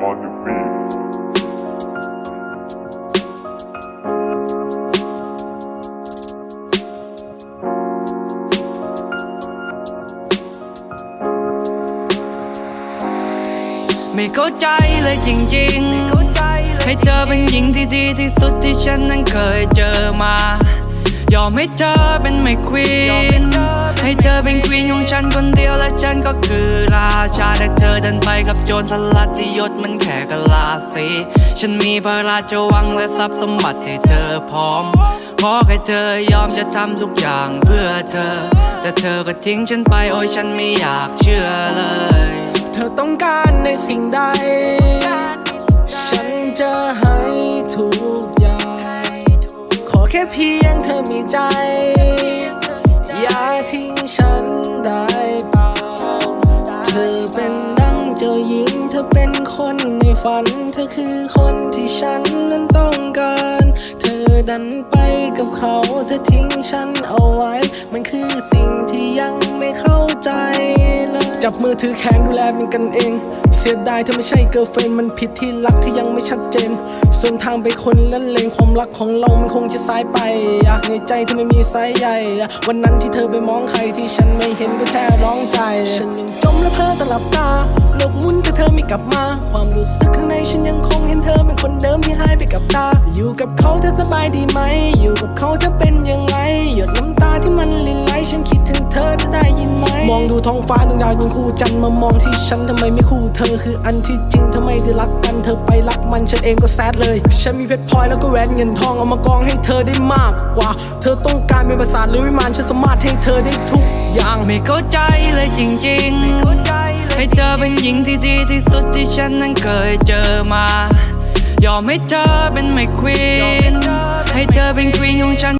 On the beat. ไม่เข้าใจเลยจริงๆ ให้เธอเป็นหญิงที่ดีที่สุดที่ฉันนั้นเคยเจอมา ยอมให้เธอเป็นไม่ควีนให้เธอเป็นควีนของฉันคนเดียวและฉันก็คือ ราชาแต่เธอเดินไปกับโจรสลัดที่ยศมันแค่กะลาสี ฉันมีพระราชวังและทรัพย์สมบัติให้เธอพร้อม ขอแค่เธอยอมจะทำทุกอย่างเพื่อเธอ แต่เธอก็ทิ้งฉันไปโอ้ยฉันไม่อยากเชื่อเลย เธอต้องการในสิ่งใด ฉันจะให้ทุกอย่าง ขอแค่เพียงเธอมีใจ อเป็นคนในฝัน เธอคือคนที่ฉันนั้นต้องการ เธอดันไปกับเขา เธอทิ้งฉันเอาไว้ มันคือสิ่งที่ยังไม่เข้าใจเลยจับมือถือแขนดูแลเป็นกันเอง เสียดายเธอไม่ใช่เกิร์ลเฟรนมันผิดที่รักที่ยังไม่ชัดเจน ส่วนทางไปคนละเลนความรักของเรามันคงจะสายไปอะในใจเธอไม่มีสายใยวันนั้นที่เธอไปมองใครที่ฉันไม่เห็นก็แค่ร้องใจ ฉันยังจมและเพ้อ ตลับตาโลกหมุนแต่เธอไม่กลับมา ความรู้สึกข้างในฉันยังคงเห็นเธอเป็นคนเดิมที่หายไปกับตา อยู่กับเขาเธอสบายดีไหม อยู่กับเขาเธอเป็นยังไง หยดน้ำตาที่มันลินไหลฉันคิดถึงเธอจะได้ยินไหม มองดูท้องฟ้าดวงดาวยังคู่จันทร์มามองที่ฉันทำไมไม่คู่เธอคืออันที่จริงทำไมได้รักกันเธอไปรักมันฉันเองก็แซดเลย ฉันมีเพชรพลอยแล้วก็แหวนเงินทองเอามากองให้เธอได้มากกว่า เธอต้องการเป็นประสาทหรือวิมานฉันสามารถให้เธอได้ทุกอย่างไม่เข้าใจเลยจริงๆ ให้เธอเป็นหญิงที่ดีที่สุดที่ฉันนั้นเคยเจอมา ยอมให้เธอเป็นไม่ควีนให้เธอเป็นควีนของฉัน